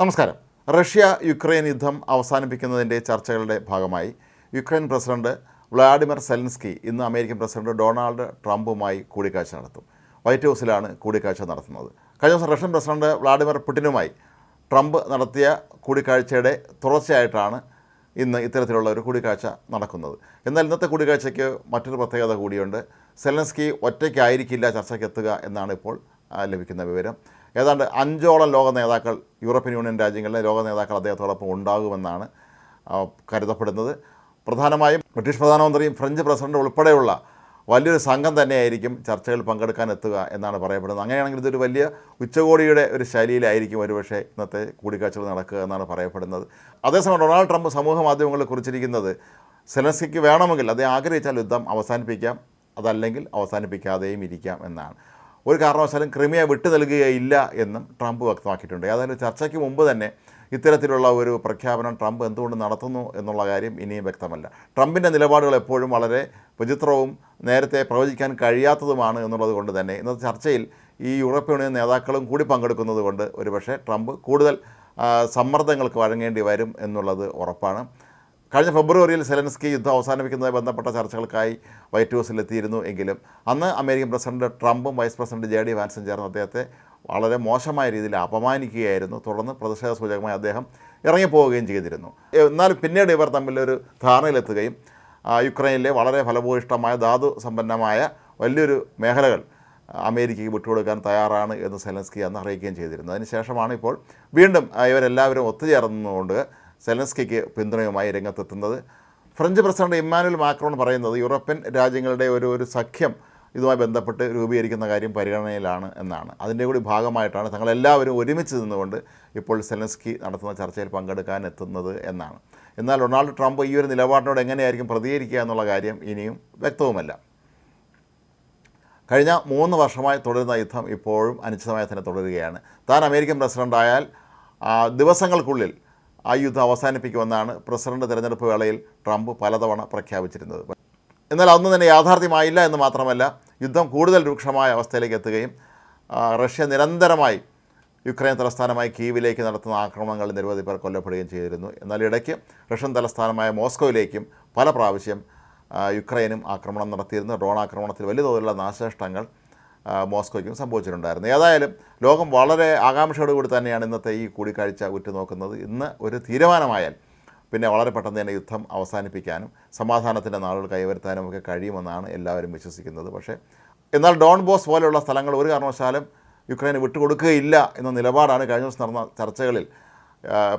നമസ്കാരം. Russia Ukraine യുദ്ധം അവസാനിപ്പിക്കുന്നതിന്റെ ചർച്ചകളുടെ ഭാഗമായി യുക്രൈൻ പ്രസിഡന്റ് വ്ളാഡിമിർ സെലൻസ്കി ഇന്ന് അമേരിക്കൻ പ്രസിഡന്റ് ഡൊണാൾഡ് ട്രംപുമായി കൂടിക്കാഴ്ച നടത്തും. വൈറ്റ് ഹൗസിലാണ് കൂടിക്കാഴ്ച നടത്തുന്നത്. കഴിഞ്ഞ ദിവസം റഷ്യൻ പ്രസിഡന്റ് വ്ളാഡിമിർ പുടിനുമായി ട്രംപ് നടത്തിയ കൂടിക്കാഴ്ചയുടെ തുടർച്ചയായിട്ടാണ് ഇന്ന് ഇത്തരത്തിലുള്ള ഒരു കൂടിക്കാഴ്ച നടക്കുന്നത്. എന്നാൽ ഇന്നത്തെ കൂടിക്കാഴ്ചയ്ക്ക് മറ്റൊരു പ്രത്യേകത കൂടിയുണ്ട്. സെലൻസ്കി ഒറ്റയ്ക്കായിരിക്കില്ല ചർച്ചയ്ക്ക് എത്തുക എന്നാണ് ഇപ്പോൾ ലഭിക്കുന്ന വിവരം. ഏതാണ്ട് അഞ്ചോളം ലോക നേതാക്കൾ യൂറോപ്യൻ യൂണിയൻ രാജ്യങ്ങളിലെ ലോക നേതാക്കൾ അദ്ദേഹത്തോടൊപ്പം ഉണ്ടാകുമെന്നാണ് കരുതപ്പെടുന്നത്. പ്രധാനമായും ബ്രിട്ടീഷ് പ്രധാനമന്ത്രിയും ഫ്രഞ്ച് പ്രസിഡന്റ് ഉൾപ്പെടെയുള്ള വലിയൊരു സംഘം തന്നെയായിരിക്കും ചർച്ചകൾ പങ്കെടുക്കാൻ എത്തുക എന്നാണ് പറയപ്പെടുന്നത്. അങ്ങനെയാണെങ്കിൽ ഇതൊരു വലിയ ഉച്ചകോടിയുടെ ഒരു ശൈലിയിലായിരിക്കും ഒരുപക്ഷെ ഇന്നത്തെ കൂടിക്കാഴ്ചകൾ നടക്കുക എന്നാണ് പറയപ്പെടുന്നത്. അതേസമയം ഡൊണാൾഡ് ട്രംപ് സമൂഹ മാധ്യമങ്ങളിൽ കുറിച്ചിരിക്കുന്നത് സെലൻസ്കിക്ക് വേണമെങ്കിൽ അദ്ദേഹം ആഗ്രഹിച്ചാൽ യുദ്ധം അവസാനിപ്പിക്കാം അതല്ലെങ്കിൽ അവസാനിപ്പിക്കാതെയും ഇരിക്കാം എന്നാണ്. ഒരു കാരണവശാലും ക്രിമിയ വിട്ടു നൽകുകയില്ല എന്നും ട്രംപ് വ്യക്തമാക്കിയിട്ടുണ്ട്. ഏതായാലും ചർച്ചയ്ക്ക് മുമ്പ് തന്നെ ഇത്തരത്തിലുള്ള ഒരു പ്രഖ്യാപനം ട്രംപ് എന്തുകൊണ്ട് നടത്തുന്നു എന്നുള്ള കാര്യം ഇനിയും വ്യക്തമല്ല. ട്രംപിന്റെ നിലപാടുകൾ എപ്പോഴും വളരെ വിചിത്രവും നേരത്തെ പ്രവചിക്കാൻ കഴിയാത്തതുമാണ് എന്നുള്ളത് കൊണ്ട് തന്നെ ഇന്നത്തെ ചർച്ചയിൽ ഈ യൂറോപ്യൻ യൂണിയൻ നേതാക്കളും കൂടി പങ്കെടുക്കുന്നത് കൊണ്ട് ഒരുപക്ഷെ ട്രംപ് കൂടുതൽ സമ്മർദ്ദങ്ങൾക്ക് വഴങ്ങേണ്ടി വരും എന്നുള്ളത് ഉറപ്പാണ്. കഴിഞ്ഞ ഫെബ്രുവരിയിൽ സെലൻസ്കി യുദ്ധം അവസാനിപ്പിക്കുന്നതുമായി ബന്ധപ്പെട്ട ചർച്ചകൾക്കായി വൈറ്റ് ഹൗസിലെത്തിയിരുന്നു എങ്കിലും അന്ന് അമേരിക്കൻ പ്രസിഡന്റ് ട്രംപും വൈസ് പ്രസിഡന്റ് ജെ ഡി വാൻസും ചേർന്ന് അദ്ദേഹത്തെ വളരെ മോശമായ രീതിയിൽ അപമാനിക്കുകയായിരുന്നു. തുടർന്ന് പ്രതിഷേധ സൂചകമായി അദ്ദേഹം ഇറങ്ങിപ്പോവുകയും ചെയ്തിരുന്നു. എന്നാൽ പിന്നീട് ഇവർ തമ്മിലൊരു ധാരണയിലെത്തുകയും യുക്രൈനിലെ വളരെ ഫലഭൂയിഷ്ടമായ ധാതു സമ്പന്നമായ വലിയൊരു മേഖലകൾ അമേരിക്കയ്ക്ക് വിട്ടുകൊടുക്കാൻ തയ്യാറാണ് എന്ന് സെലൻസ്കി അന്ന് അറിയിക്കുകയും ചെയ്തിരുന്നു. അതിനുശേഷമാണ് ഇപ്പോൾ വീണ്ടും ഇവരെല്ലാവരും ഒത്തുചേർന്നുകൊണ്ട് സെലൻസ്കിക്ക് പിന്തുണയുമായി രംഗത്തെത്തുന്നത്. ഫ്രഞ്ച് പ്രസിഡന്റ് ഇമ്മാനുവൽ മാക്രോൺ പറയുന്നത് യൂറോപ്യൻ രാജ്യങ്ങളുടെ ഒരു ഒരു സഖ്യം ഇതുമായി ബന്ധപ്പെട്ട് രൂപീകരിക്കുന്ന കാര്യം പരിഗണനയിലാണ് എന്നാണ്. അതിന്റെ കൂടി ഭാഗമായിട്ടാണ് തങ്ങളെല്ലാവരും ഒരുമിച്ച് നിന്നുകൊണ്ട് ഇപ്പോൾ സെലൻസ്കി നടത്തുന്ന ചർച്ചയിൽ പങ്കെടുക്കാൻ എത്തുന്നത് എന്നാണ്. എന്നാൽ ഡൊണാൾഡ് ട്രംപ് ഈ ഒരു നിലപാടിനോട് എങ്ങനെയായിരിക്കും പ്രതികരിക്കുക എന്നുള്ള കാര്യം ഇനിയും വ്യക്തവുമല്ല. കഴിഞ്ഞ മൂന്ന് വർഷമായി തുടരുന്ന യുദ്ധം ഇപ്പോഴും അനിശ്ചിതമായി തന്നെ തുടരുകയാണ്. താൻ അമേരിക്കൻ പ്രസിഡന്റായാൽ ദിവസങ്ങൾക്കുള്ളിൽ ആ യുദ്ധം അവസാനിപ്പിക്കുമെന്നാണ് പ്രസിഡന്റ് തെരഞ്ഞെടുപ്പ് വേളയിൽ ട്രംപ് പലതവണ പ്രഖ്യാപിച്ചിരുന്നത്. എന്നാൽ അതൊന്നും തന്നെ യാഥാർത്ഥ്യമായില്ല എന്ന് മാത്രമല്ല യുദ്ധം കൂടുതൽ രൂക്ഷമായ അവസ്ഥയിലേക്ക് എത്തുകയും റഷ്യ നിരന്തരമായി യുക്രൈൻ തലസ്ഥാനമായി കീവിലേക്ക് നടത്തുന്ന ആക്രമണങ്ങളിൽ നിരവധി പേർ കൊല്ലപ്പെടുകയും ചെയ്തിരുന്നു. എന്നാൽ ഇടയ്ക്ക് റഷ്യൻ തലസ്ഥാനമായ മോസ്കോയിലേക്കും പല പ്രാവശ്യം യുക്രൈനും ആക്രമണം നടത്തിയിരുന്നു. ഡ്രോൺ ആക്രമണത്തിൽ വലിയ തോതിലുള്ള നാശനഷ്ടങ്ങൾ മോസ്കോയ്ക്കും സംഭവിച്ചിട്ടുണ്ടായിരുന്നു. ഏതായാലും ലോകം വളരെ ആകാംക്ഷയോടുകൂടി തന്നെയാണ് ഇന്നത്തെ ഈ കൂടിക്കാഴ്ച ഉറ്റുനോക്കുന്നത്. ഇന്ന് ഒരു തീരുമാനമായാൽ പിന്നെ വളരെ പെട്ടെന്ന് തന്നെ യുദ്ധം അവസാനിപ്പിക്കാനും സമാധാനത്തിന്റെ നാളുകൾ കൈവരുത്താനും ഒക്കെ കഴിയുമെന്നാണ് എല്ലാവരും വിശ്വസിക്കുന്നത്. പക്ഷേ എന്നാൽ ഡോൺ ബോസ് പോലെയുള്ള സ്ഥലങ്ങൾ ഒരു കാരണവശാലും യുക്രൈന് വിട്ടുകൊടുക്കുകയില്ല എന്ന നിലപാടാണ് കഴിഞ്ഞ ദിവസം നടന്ന ചർച്ചകളിൽ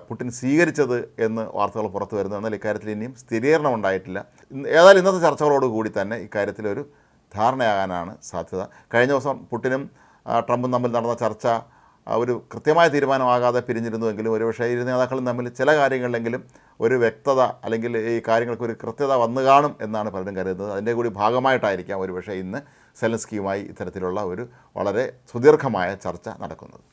പുടിൻ സ്വീകരിച്ചത് എന്ന് വാർത്തകൾ പുറത്തു വരുന്നു. എന്നാൽ ഇക്കാര്യത്തിൽ ഇനിയും സ്ഥിരീകരണം ഉണ്ടായിട്ടില്ല. ഏതായാലും ഇന്നത്തെ ചർച്ചകളോടുകൂടി തന്നെ ഇക്കാര്യത്തിലൊരു ധാരണയാകാനാണ് സാധ്യത. കഴിഞ്ഞ ദിവസം പുട്ടിനും ട്രംപും തമ്മിൽ നടന്ന ചർച്ച ഒരു കൃത്യമായ തീരുമാനമാകാതെ പിരിഞ്ഞിരുന്നുവെങ്കിലും ഒരുപക്ഷേ ഇരു നേതാക്കളും തമ്മിൽ ചില കാര്യങ്ങളിലെങ്കിലും ഒരു വ്യക്തത അല്ലെങ്കിൽ ഈ കാര്യങ്ങൾക്ക് ഒരു കൃത്യത വന്നു കാണും എന്നാണ് പലരും കരുതുന്നത്. അതിന്റെ കൂടി ഭാഗമായിട്ടായിരിക്കാം ഒരുപക്ഷേ ഇന്ന് സെലൻസ്കിയുമായി ഇത്തരത്തിലുള്ള ഒരു വളരെ സുദീർഘമായ ചർച്ച നടക്കുന്നത്.